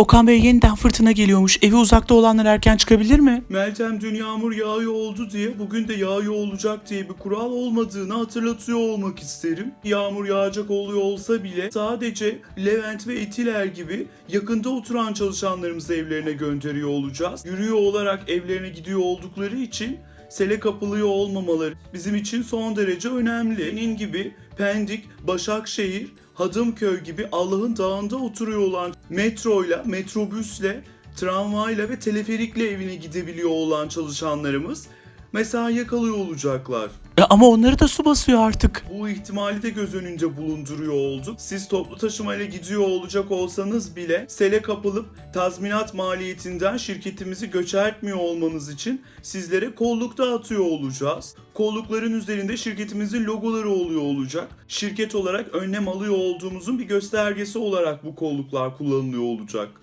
Okan Bey yeniden fırtına geliyormuş. Evi uzakta olanlar erken çıkabilir mi? Meltem dün yağmur yağıyor oldu diye bugün de yağıyor olacak diye bir kural olmadığını hatırlatıyor olmak isterim. Yağmur yağacak oluyor olsa bile sadece Levent ve Etiler gibi yakında oturan çalışanlarımızı evlerine gönderiyor olacağız. Yürüyor olarak evlerine gidiyor oldukları için sele kapılıyor olmamaları bizim için son derece önemli. Senin gibi Pendik, Başakşehir, Hadımköy gibi Allah'ın dağında oturuyor olan metroyla, metrobüsle, tramvayla ve teleferikle evine gidebiliyor olan çalışanlarımız mesaiye kalıyor olacaklar. E, ama onları da su basıyor artık. Bu ihtimali de göz önünde bulunduruyor olduk. Siz toplu taşımayla gidiyor olacak olsanız bile sele kapılıp tazminat maliyetinden şirketimizi göçertmiyor olmanız için sizlere kolluk dağıtıyor olacağız. Kollukların üzerinde şirketimizin logoları oluyor olacak. Şirket olarak önlem alıyor olduğumuzun bir göstergesi olarak bu kolluklar kullanılıyor olacak.